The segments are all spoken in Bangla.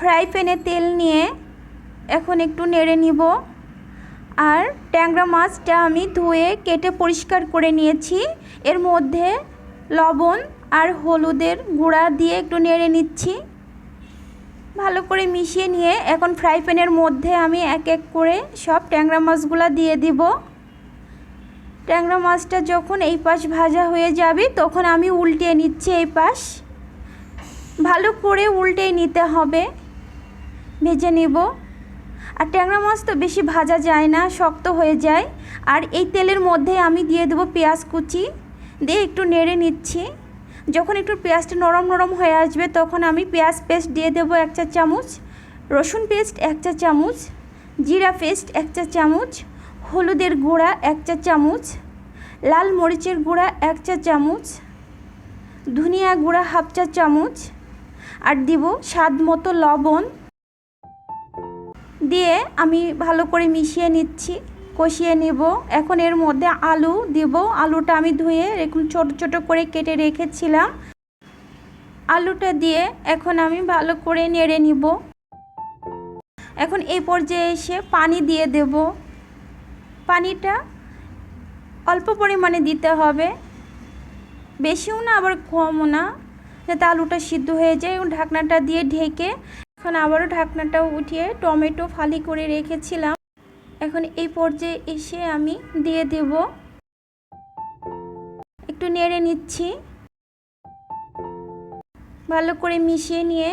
ফ্রাই প্যানে তেল নিয়ে এখন একটু নেড়ে নিব। আর ট্যাংরা মাছটা আমি ধুয়ে, কেটে পরিষ্কার করে নিয়েছি। এর মধ্যে লবণ আর হলুদের গুঁড়া দিয়ে একটু নেড়ে নিচ্ছি। ভালো করে মিশিয়ে নিয়ে এখন ফ্রাই প্যানের মধ্যে আমি এক এক করে সব ট্যাংরা মাছগুলো দিয়ে দিব। ট্যাংরা মাছটা যখন এই পাশ ভাজা হয়ে যাবে, তখন আমি উল্টিয়ে নিচ্ছি এই পাশ। ভালো করে উল্টেই নিতে হবে। ভেজে নেব। আর ট্যাংরা মাছ তো বেশি ভাজা যায় না, শক্ত হয়ে যায়। আর এই তেলের মধ্যে আমি দিয়ে দেবো পেঁয়াজ কুচি। দিয়ে একটু নেড়ে নিচ্ছি। যখন একটু পেঁয়াজটা নরম নরম হয়ে আসবে, তখন আমি পেঁয়াজ পেস্ট দিয়ে দেবো এক চা চামচ। রসুন পেস্ট এক চা চামচ। জিরা পেস্ট এক চা চামচ। হলুদের গুঁড়া এক চা চামচ। লাল মরিচের গুঁড়া এক চা চামচ। ধনিয়া গুঁড়া হাফ চা চামচ। আর দিব স্বাদ মতো লবণ। দিয়ে আমি ভালো করে মিশিয়ে নিচ্ছি, কষিয়ে নেব। এখন এর মধ্যে আলু দিব। আলুটা আমি ধুয়ে এরকম ছোট ছোট করে কেটে রেখেছিলাম। আলুটা দিয়ে এখন আমি ভালো করে নেড়ে নিব। এখন এই পর্যায়ে এসে পানি দিয়ে দেব। পানিটা অল্প পরিমাণে দিতে হবে। বেশিও না, আবার কমও না। যাতে আলুটা সিদ্ধ হয়ে যায় এবং ঢাকনাটা দিয়ে ঢেকে এখন আবারও ঢাকনাটা উঠিয়ে টমেটো ফালি করে রেখেছিলাম। এখন এই পর্যায়ে এসে আমি দিয়ে দেব। একটু নেড়ে নিচ্ছি। ভালো করে মিশিয়ে নিয়ে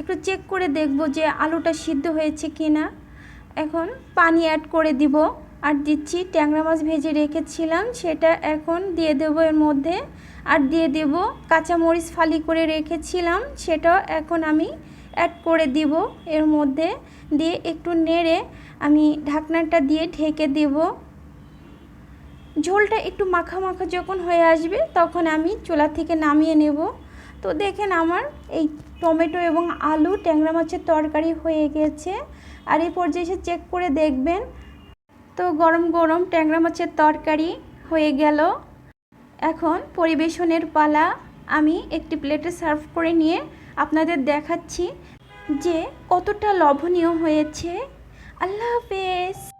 একটু চেক করে দেখব যে আলুটা সিদ্ধ হয়েছে কি না এখন পানি অ্যাড করে দিব। আর দিচ্ছি ট্যাংরা মাছ ভেজে রেখেছিলাম, সেটা এখন দিয়ে দেবো এর মধ্যে। আর দিয়ে দেব কাঁচামরিচ ফালি করে রেখেছিলাম, সেটাও এখন আমি অ্যাড করে দিব। এর মধ্যে দিয়ে একটু নেড়ে আমি ঢাকনাটা দিয়ে ঢেকে দেব। ঝোলটা একটু মাখা মাখা যখন হয়ে আসবে তখন আমি চুলা থেকে নামিয়ে নেব। তো দেখেন আমার এই টমেটো এবং আলু ট্যাংরা মাছের তরকারি হয়ে গেছে। আর এই পর্যায়ে এসে চেক করে দেখবেন। তো গরম গরম ট্যাংরা মাছের তরকারি হয়ে গেল। এখন পরিবেশনের পালা আমি একটি প্লেটে সার্ভ করে নিয়ে আপনাদের দেখাচ্ছি যে কতটা লবণীয় হয়েছে। আল্লাহ হাফেজ।